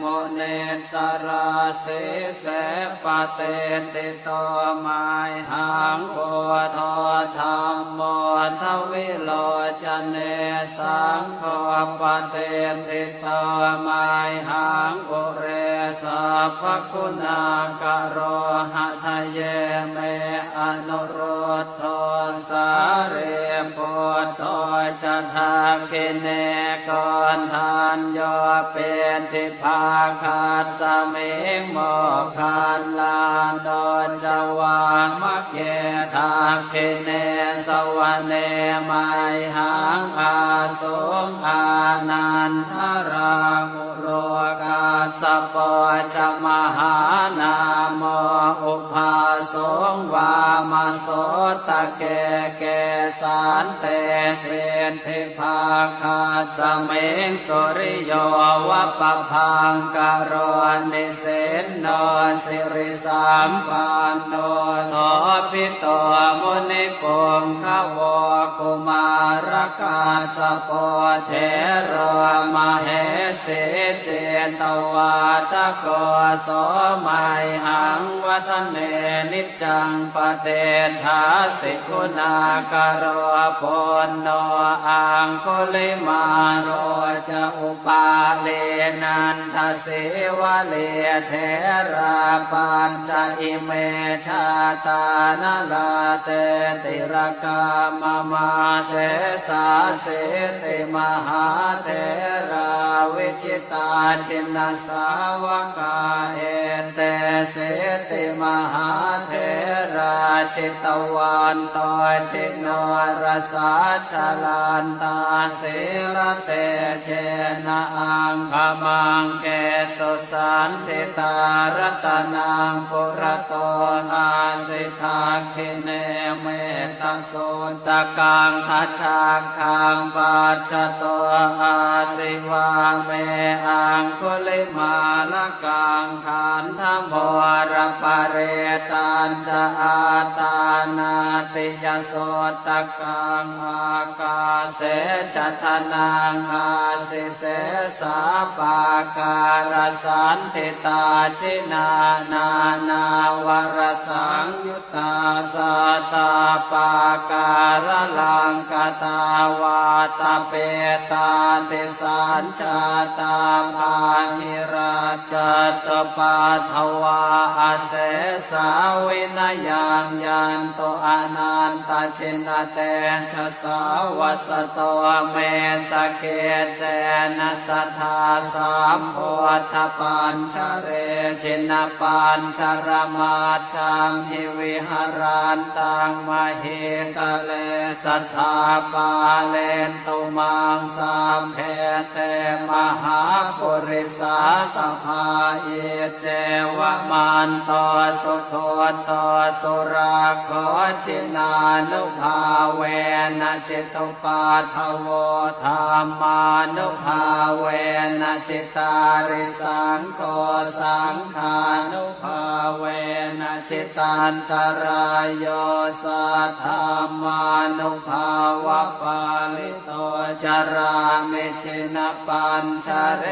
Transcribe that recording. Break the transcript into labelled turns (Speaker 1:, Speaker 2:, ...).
Speaker 1: มเนสราเสเสปเตติโตมายหังโพธธรรมโมทวิโลจเนสังโฆปเตติโตมายหังอุเรสัพพคุณากโราคิเนกอนทานโยเป็นทิภาคาสเมงโมคันลาโดจวามะเกทาคิเนสวะเนไมหังอาสงอานันทรามุโรกาสปะจะมหานาโมอุปาส วามาโสตะเกเกสานเตเทนเทภาคาสเมงสุริโยวะปะพังกโรนิเสนโนสิริสามปันโนสพิโตมุนิปงขวกุมารกาสปเทโรมเหสิเจนตวาตะโกโสมัยหังวัฒเนนิจังปเตทาสิกุณากโรปนโนอังคุลิมาโรจะอุปาเลนันทเสวะเลเทราปัญจอิเมชาตานาลาเตติรกามมาเสสาเสติมหาเทราวิจิตาชินสาวกาเชิตวันตชิโนรสาชลันตาสิรเตเชนะอังคมังเกสุสันติตารตนังปุระโตอาสิทาคิเนเมตโสตะกังทัชาคังปัจจโตอาสิวาเมอังคุลิมาลกังขันธโมรปเรตันจะอาตตานาติยโสตกังอากาเสชะทนังอาสิเสสาปาการสันติตาชินานานาวรสังยุตตาสตาปาการลังกตาวาตาเปตาติสัญชาตาภาหิราชตปาทวาอาเสสาวินยังยันโตอนันตชินเตชะสาวัสโตเมสเกเจนะสัทธาสามโพธปัญชเรชินปัญชรมาชังหิวิหารันตังมหิตะเลสัทธาปาเลนตุมังสามเพเตมหาปุริสาสภาเอเจวมันโตสุโคโตสุราโคชินานุภาเวนะจิตุปาทโวธรรมานุภาเวนะจิตาริสังโฆสังขานุภาเวนะจิตันตรายโยสัทธามานุภาวะปาลิโตจารามิชินปัญชเร